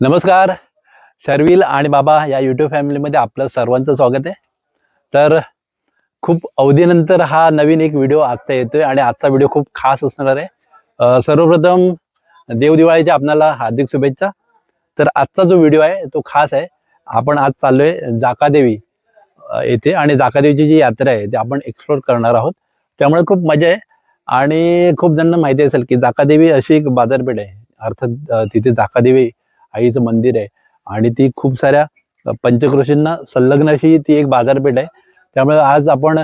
नमस्कार. शर्विल आणि बाबा या यूट्यूब फॅमिलीमध्ये आपलं सर्वांचं स्वागत आहे. तर खूप अवधीनंतर हा नवीन एक व्हिडिओ आजचा येतोय आणि आजचा व्हिडिओ खूप खास असणार आहे. सर्वप्रथम देवदिवाळीच्या आपणाला हार्दिक शुभेच्छा. तर आजचा जो व्हिडिओ आहे तो खास आहे. आपण आज चाललोय जाकादेवी येथे आणि जाकादेवीची जी यात्रा आहे ती आपण एक्सप्लोर करणार आहोत. त्यामुळे खूप मजा आहे आणि खूप जणांना माहिती असेल की जाकादेवी अशी एक बाजारपेठ आहे. अर्थात तिथे जाकादेवी आईचं मंदिर आहे. आणि ती खूप साऱ्या पंचक्रोशींना संलग्न अशी ती एक बाजारपेठ आहे. त्यामुळे आज आपण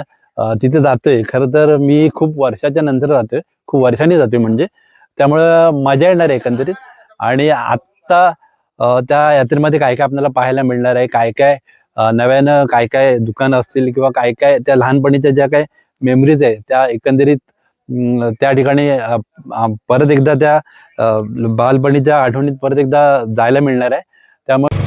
तिथे जातोय. खरं तर मी खूप वर्षाच्या नंतर जातोय. खूप वर्षांनी जातोय म्हणजे. त्यामुळं मजा येणार आहे एकंदरीत. आणि आत्ता त्या यात्रेमध्ये काय काय आपल्याला पाहायला मिळणार आहे? काय काय नव्यानं काय काय दुकानं असतील किंवा काय काय त्या लहानपणीच्या ज्या काय मेमरीज आहे त्या एकंदरीत त्या ठिकाणी परत एकदा त्या अ, बालपणीच्या आठवणीत परत एकदा जायला मिळणार आहे. त्यामुळे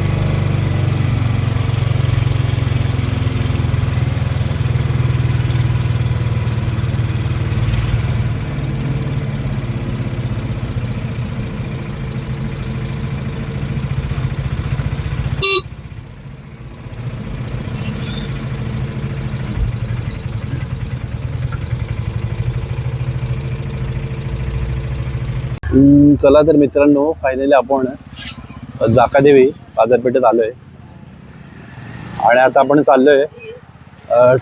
हम्म, चला तर मित्रांनो फायनली आपण जाकादेवी बाजारपेठेत आलोय. आणि आता आपण चाललोय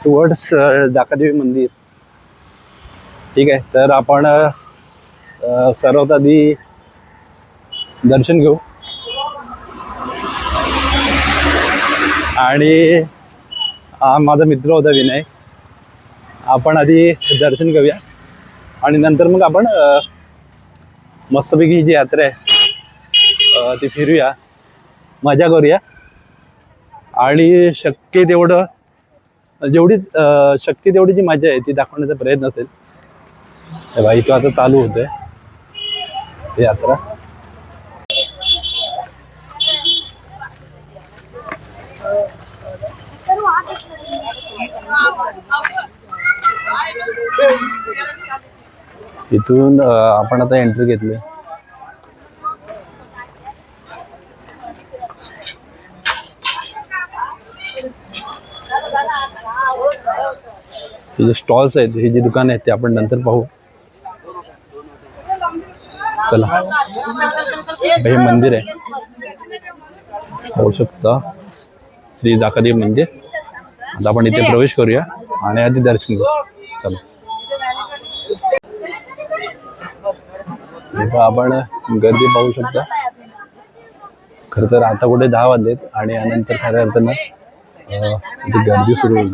टुवर्ड्स जाकादेवी मंदिर. ठीक आहे तर आपण सर्वात आधी दर्शन घेऊ. आणि माझा मित्र होता विनय. आपण आधी दर्शन घेऊया. आणि नंतर मग आपण मस्तपैकी ही जी यात्रा आहे ती फिरूया. मजा करूया. आणि शक्य तेवढं जेवढी शक्य तेवढी जी मजा आहे ती दाखवण्याचा प्रयत्न असेल. हे बाई तो आता चालू होतोय. यात्रा. इथून आपण आता एंट्री घेतली. हे जे स्टॉल्स आहेत ही जी दुकान आहेत ते आपण नंतर पाहू. चला. हे मंदिर आहे. पाहू शकता. श्री जाकादेव मंदिर. आता आपण इथे प्रवेश करूया. आणि आधी दर्शन घेऊ चला. आपण गर्दी पाहू शकता खरं तर आता कुठे दहा वाजलेत आणि यानंतर खऱ्या अर्थानं इथे गर्दी सुरू होईल.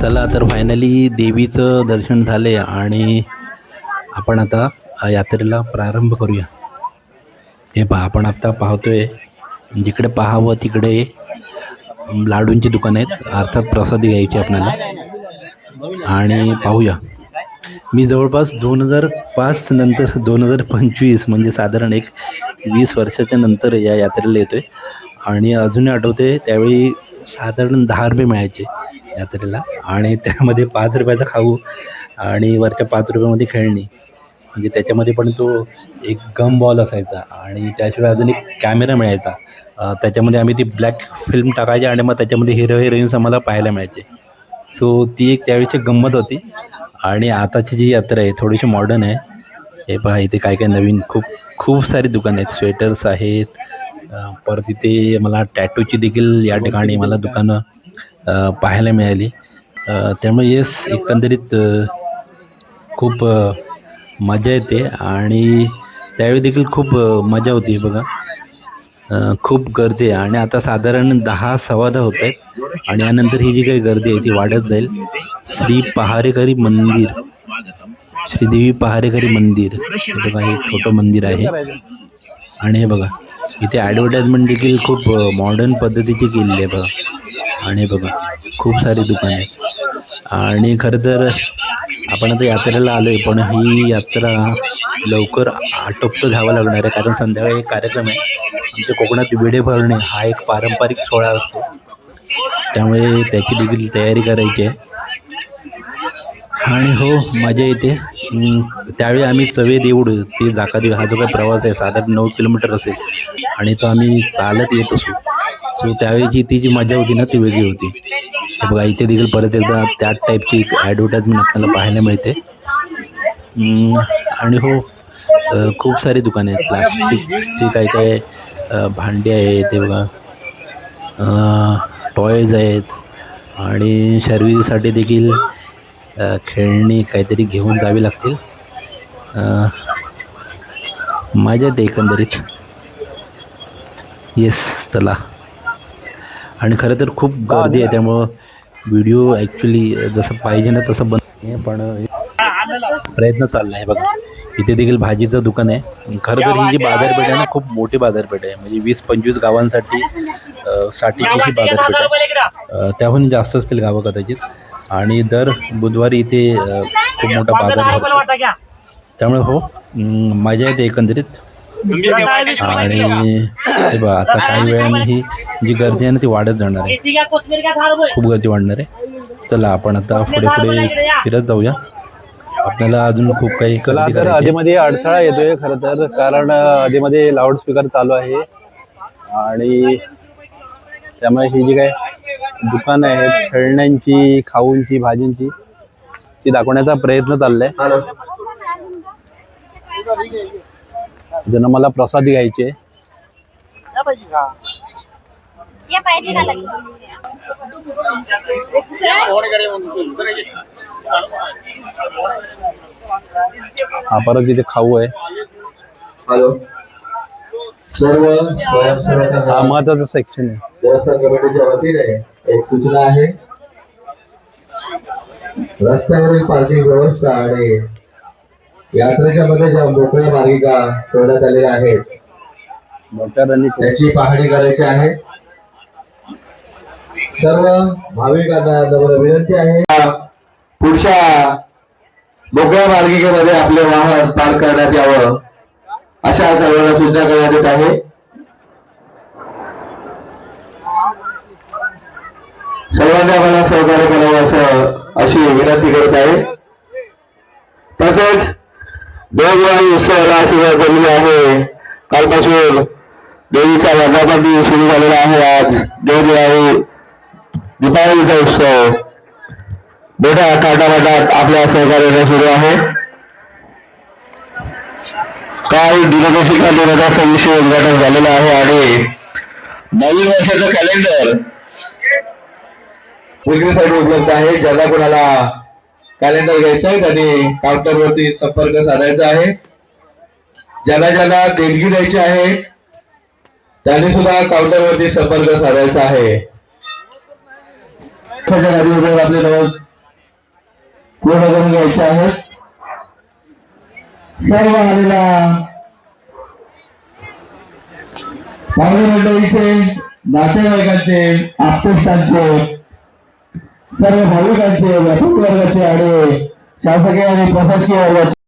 चला तर फायनली देवीचं दर्शन झाले आणि आपण आता यात्रेला प्रारंभ करूया. हे पहा आपण आता पाहतोय जिकडे पाहावं तिकडे लाडूंची दुकान आहेत. अर्थात प्रसादी घ्यायची आपल्याला. आणि पाहूया. मी जवळपास दोन हजार पाच नंतर दोन हजार पंचवीस म्हणजे साधारण एक वीस वर्षाच्या नंतर या यात्रेला येतो आहे आणि अजूनही आठवते त्यावेळी साधारण दहा रुपये मिळायचे. यात्रेला. आणि त्यामध्ये पाच रुपयाचा खाऊ आणि वरच्या पाच रुपयामध्ये खेळणी. म्हणजे त्याच्यामध्ये पण तो एक गम बॉल असायचा आणि त्याशिवाय अजून एक कॅमेरा मिळायचा. त्याच्यामध्ये आम्ही ती ब्लॅक फिल्म टाकायची आणि मग त्याच्यामध्ये हिरो हिरोईन्स आम्हाला पाहायला मिळायचे. सो ती एक त्यावेळीची गंमत होती. आणि आताची जी यात्रा आहे थोडीशी मॉडर्न आहे. हे पहा इथे काय काय नवीन खूप खूप सारी दुकानं आहेत. स्वेटर्स आहेत. परत इथे मला टॅटूची देखील या ठिकाणी मला दुकानं पाहायला मिळाली. त्यामुळे येस एकंदरीत खूप मजा येते आणि त्यावेळी देखील खूप मजा होती बघा. खूप गर्दी आहे आणि आता साधारण दहा सव्वा दहा होत आहेत आणि यानंतर ही जी काही गर्दी आहे ती वाढत जाईल. श्री पहारेकरी मंदिर श्रीदेवी पहारेकरी मंदिर. हे बघा हे छोटं मंदिर आहे. आणि हे बघा इथे ॲडव्हर्टाईजमेंट देखील खूप मॉडर्न पद्धतीची केलेली आहे बघा. आणि बघा खूप सारी दुकानं आहेत. आणि खरं तर आपण आता यात्रेला आलो आहे पण ही यात्रा लवकर आटोपतं घ्यावं लागणार आहे कारण संध्याकाळी एक कार्यक्रम आहे. आमच्या कोकणात विडे भरणे हा एक पारंपरिक सोहळा असतो. त्यामुळे त्याची देखील तयारी करायची आहे. आणि हो मजा येते. त्यावेळी आम्ही सवे देऊळ ते जाकादेव हा जो काही प्रवास आहे साधारण नऊ किलोमीटर असेल. आणि तो आम्ही चालत येत असू. सो त्यावेळीची ती जी मजा होती ना ती वेगळी होती. बघा इथे देखील परत एकदा त्याच टाईपची एक ॲडव्हर्टाईजमेंट आपल्याला पाहायला मिळते. आणि हो खूप सारी दुकाने आहेत. प्लास्टिकची काय काय भांडी आहेत ते बघा. टॉयज आहेत. आणि शर्वीसाठी देखील खेळणी काहीतरी घेऊन जावी लागतील. माझ्या मजा येते एकंदरीत येस चला. आणि खरं तर खूप गर्दी आहे त्यामुळं व्हिडिओ ॲक्च्युली जसं पाहिजे ना तसं बन पण प्रयत्न चालला आहे बघा. इथे देखील भाजीचं दुकान आहे. खरं तर ही जी बाजारपेठ आहे ना खूप मोठी बाजारपेठ आहे. म्हणजे वीस पंचवीस गावांसाठी अ, साठीची ही बाजारपेठ आहे. त्याहून जास्त असतील गावं कदाचित. आणि दर बुधवारी इथे खूप मोठा बाजार भरतो. त्यामुळे हो मजा येते एकंदरीत आणि हे बघा आता काही वेळाने ही जी गर्दी आहे ना ती वाढत जाणार आहे. खूप गर्दी वाढणार आहे. चला आपण आता पुढे पुढे फिरत जाऊया. आपल्याला अजून खूप काही चला तर करायची आहे. आधीमध्ये अडथळा येतोय खरं तर कारण आधीमध्ये लाऊडस्पीकर चालू आहे. आणि त्यामुळे ही जी काय दुकानं आहेत खेळण्यांची खाऊंची भाजींची ती दाखवण्याचा प्रयत्न चाललाय. ज्यांना मला प्रसादी घ्यायची. हा परत इथे खाऊ आहे. हॅलो. सर्व हा महत्त्वाचा सेक्शन आहे. देवस्थान कमिटीच्या वतीने एक सूचना आहे. रस्त्यावरील पार्किंग व्यवस्था आणि यात्रेच्या मध्ये ज्या मोकळ्या मार्गिका सोडण्यात आलेल्या आहेत त्याची पाहणी करायची आहे. सर्व भाविकांना नम्र विनंती आहे. पुढच्या मोकळ्या मार्गिकेमध्ये आपले वाहन पार्क करण्यात यावं अशा सर्वांना सूचना करण्यात येत आहे. सर्वांनी आम्हाला सहकार्य करावं असं अशी विनंती करत आहे. तसेच देवदिवाळी उत्सवाला सुरुवात झालेली आहे. कालपासून देवीचा वर्धापन सुरू झालेला आहे आज. देवदिवाळी दीपावलीचा उत्सव. मोठ्या थाटामाटात आपल्या सहकार्याने सुरू आहे. काल दिनदर्शिका दोन हजार उद्घाटन झालेलं आहे आणि नवीन वर्षाचं कॅलेंडर विक्रीसाठी उपलब्ध आहे. ज्याला कोणाला कॅलेंडर घ्यायचं आहे. त्यांनी काउंटरवरती संपर्क साधायचा आहे. ज्याला ज्याला देणगी द्यायची आहे त्याने सुद्धा काउंटरवरती संपर्क साधायचा आहे. आपले नवस पूर्ण करून घ्यायचे आहे. सर्व आलेला पाहुणे मंडळीचे नातेवाईकांचे आप्तेष्टांचे सर्व भाविकांचे व्यापक वर्गाचे आणि शासकीय आणि प्रशासकीय वर्गाचे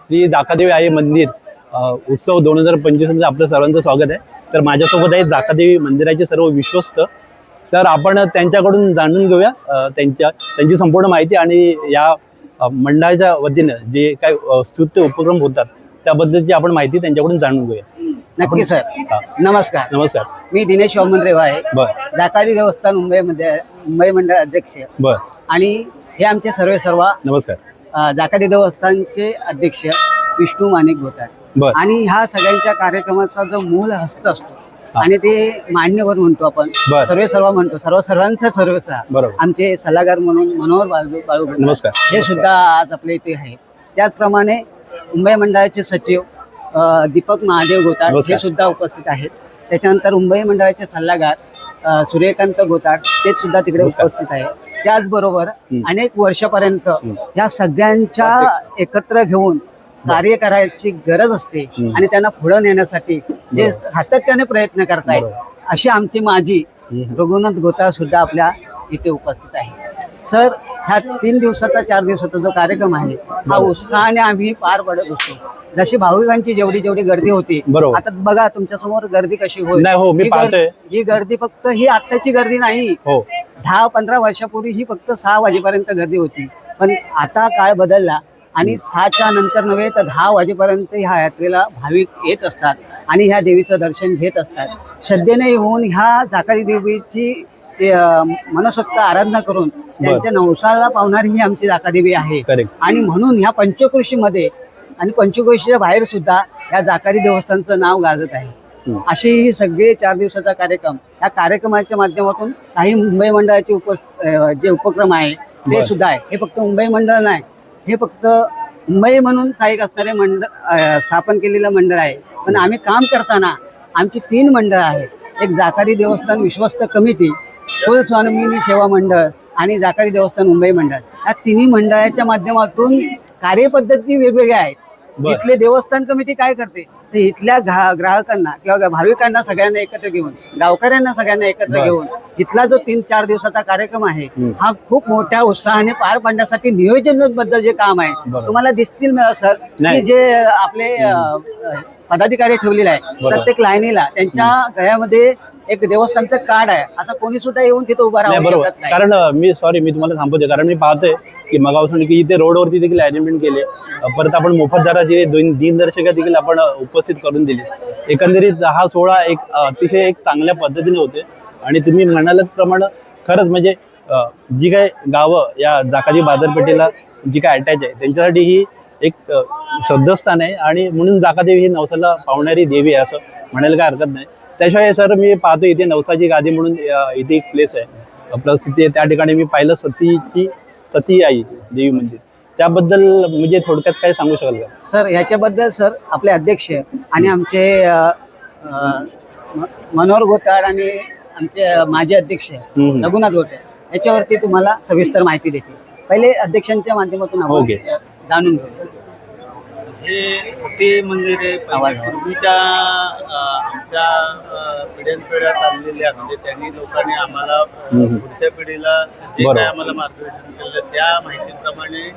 श्री जाकादेवी आई मंदिर उत्सव दोन हजार पंचवीसमध्ये आपलं सर्वांचं स्वागत आहे. तर माझ्यासोबत आहे जाकादेवी मंदिराचे सर्व विश्वस्त. तर आपण त्यांच्याकडून जाणून घेऊया त्यांच्या त्यांची संपूर्ण माहिती आणि या मंडळाच्या वतीनं जे काय अ, स्तुत्य उपक्रम होतात त्याबद्दलची आपण माहिती त्यांच्याकडून जाणून घेऊया. नक्की सर. नमस्कार. नमस्कार. मी दिनेश वामनरेव आहे. बर. दातारी देवस्थान मुंबईमध्ये मुंबई मंडळ अध्यक्ष बर. आणि हे आमचे सर्वे सर्व नमस्कार. दातारी देवस्थानचे अध्यक्ष विष्णू माणिक बर. आणि ह्या सगळ्यांच्या कार्यक्रमाचा जो मूल हस्त असतो आणि ते मान्यवर म्हणतो आपण बर. सर्वे सर्व म्हणतो सर्व सर्वांचा सर्वचा बरोबर. आमचे सल्लागार म्हणून मनोहर बाळू बाळू नमस्कार. हे सुद्धा आज आपल्या इथे आहे. त्याचप्रमाणे मुंबई मंडळाचे सचिव अ, दीपक महादेव नमस्कार. हे सुद्धा उपस्थित आहेत. त्याच्यानंतर मुंबई मंडळाचे सल्लागार अ, सूर्यकांत गोताळ ते सुद्धा तिकडे नमस्कार. उपस्थित आहे त्याचबरोबर अनेक वर्षापर्यंत या सगळ्यांच्या एकत्र घेऊन कार्य करायची गरज असते आणि त्यांना पुढे नेण्यासाठी जे सातत्याने प्रयत्न करतायत. अशी आमची माझी रघुनाथ गोताळ सुद्धा आपल्या इथे उपस्थित आहे सर ह्या तीन दिवसाचा चार दिवसाचा जो कार्यक्रम आहे हा उत्साहाने आम्ही पार पडत असतो. जशी भाविकांची जेवढी जेवढी गर्दी होती. आता बघा तुमच्यासमोर गर्दी कशी होईल. हो. ही गर्दी फक्त ही आत्ताची गर्दी नाही. हो. दहा पंधरा वर्षापूर्वी ही फक्त सहा वाजेपर्यंत गर्दी होती. पण आता काळ बदलला आणि सहाच्या नंतर नव्हे तर दहा वाजेपर्यंत ह्या यात्रेला भाविक येत असतात आणि ह्या देवीचं दर्शन घेत असतात. श्रद्धेने येऊन ह्या जाकारी देवीची मनसोक्त आराधना करून त्यांच्या नवसाला पावणारी ही आमची जाकादेवी आहे. आणि म्हणून ह्या पंचकृषीमध्ये आणि पंचकृषीच्या बाहेर सुद्धा या जाकारी देवस्थानचं नाव गाजत आहे. असे ही सगळे चार दिवसाचा कार्यक्रम. या कार्यक्रमाच्या माध्यमातून काही मुंबई मंडळाचे उप जे उपक्रम आहे ते. सुद्धा आहे. हे फक्त मुंबई मंडळ नाही हे फक्त मुंबई म्हणून सहाय्यक असणारे मंडळ स्थापन केलेलं मंडळ आहे. पण आम्ही काम करताना आमची तीन मंडळ आहेत. एक जाकारी देवस्थान विश्वस्त कमिटी कुलस्वामिनी सेवा मंडळ आणि जाकारी देवस्थान मुंबई मंडळ. या तिन्ही मंडळाच्या माध्यमातून कार्यपद्धती वेगवेगळ्या आहेत. इथले देवस्थान कमिटी काय करते तर इथल्या ग्रा- ग्राहकांना किंवा भाविकांना सगळ्यांना एकत्र घेऊन गावकऱ्यांना सगळ्यांना एकत्र. घेऊन इथला जो तीन चार दिवसाचा कार्यक्रम आहे. हा खूप मोठ्या उत्साहाने पार पाडण्यासाठी नियोजनबद्दल जे काम आहे. तुम्हाला दिसतील म- सर. की जे आपले पदाधिकारी ठेवलेले आहे. प्रत्येक लाईनीला त्यांच्या गळ्यामध्ये एक देवस्थानचं कार्ड आहे. असं कोणी सुद्धा येऊन तिथं उभा राहू बरोबर. शकत नाही. कारण अ, मी सॉरी मी तुम्हाला थांबवते कारण मी पाहतोय की मगापासून की इथे रोडवरती देखील अरेंजमेंट केले अ, परत आपण मोफत दराची दोन दिनदर्शिका देखील आपण अ, उपस्थित करून दिली. एकंदरीत हा सोहळा एक अ, अतिशय एक चांगल्या पद्धतीने होते. आणि तुम्ही म्हणालात प्रमाणे खरंच म्हणजे अ, जी काय गावं या जाकाजी बाजारपेठेला जी काय अटॅच आहे त्यांच्यासाठी ही एक श्रद्धास्थान आहे आणि म्हणून जाकादेवी ही नवसाला पावणारी देवी आहे असं म्हणायला काय हरकत नाही. त्याशिवाय सर मी पाहतो इथे नवसाची गादी म्हणून इथे एक प्लेस आहे. प्लस इथे त्या ठिकाणी मी पाहिलं सतीची सती आई देवी मंदिर. त्याबद्दल म्हणजे थोडक्यात काय सांगू शकाल का? सर ह्याच्याबद्दल सर आपले अध्यक्ष आणि आमचे मनोहर गोताड आणि आमचे माजी अध्यक्ष. रघुनाथ गोटे याच्यावरती तुम्हाला सविस्तर माहिती देते पहिले अध्यक्षांच्या माध्यमातून ओके. जाणून घेऊ हे सती मंदिर आहे आवाज. पहिले पूर्वीच्या अं, आमच्या अं, पिढ्यानपिढ्या चाललेल्या म्हणजे त्यांनी लोकांनी आम्हाला अं, हम्म. पुढच्या पिढीला जे बरोबर. काय आम्हाला मार्गदर्शन केलं त्या माहितीप्रमाणे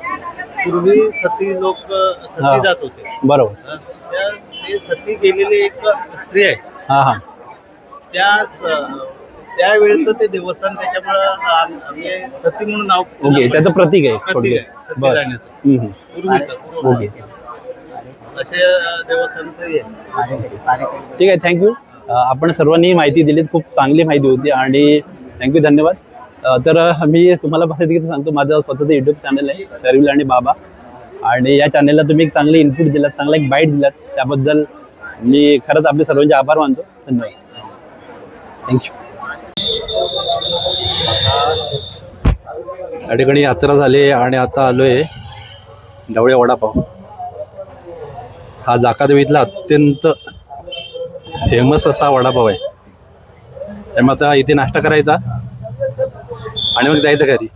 पूर्वी सती लोक अं, हा. सती जात होते बरोबर अं, त्या ते सती गेलेली एक स्त्री आहे हां हां त्या स- त्यावेळेचं ते देवस्थान त्याच्यामुळं सती म्हणून नाव ओके त्याचं प्रतीक आहे प्रतीक आहे थोडक्यात सती बरं. जाण्याचं. हम्म, हम्म. पूर्वीचं पूर्व ओके. असे देवस्थान ते आहे. ठीक आहे थँक्यू आपण सर्वांनी माहिती दिलीत खूप चांगली माहिती होती आणि थँक्यू धन्यवाद. अ, तर अ, मी तुम्हाला एकदा सांगतो माझं स्वतःचं युट्यूब चॅनल आहे शर्विल आणि बाबा. आणि या चॅनलला तुम्ही एक चांगले इनपुट दिलात चांगला एक बाईट दिलात त्याबद्दल मी खरंच आपले सर्वांचे आभार मानतो. धन्यवाद. थँक्यू या ठिकाणी यात्रा झाली आणि आता आलोय ढवळे वडापाव. हा जाकादेवीतला अत्यंत फेमस असा वडापाव आहे. त्यामुळे आता इथे नाश्ता करायचा आणि मग जायचं घरी.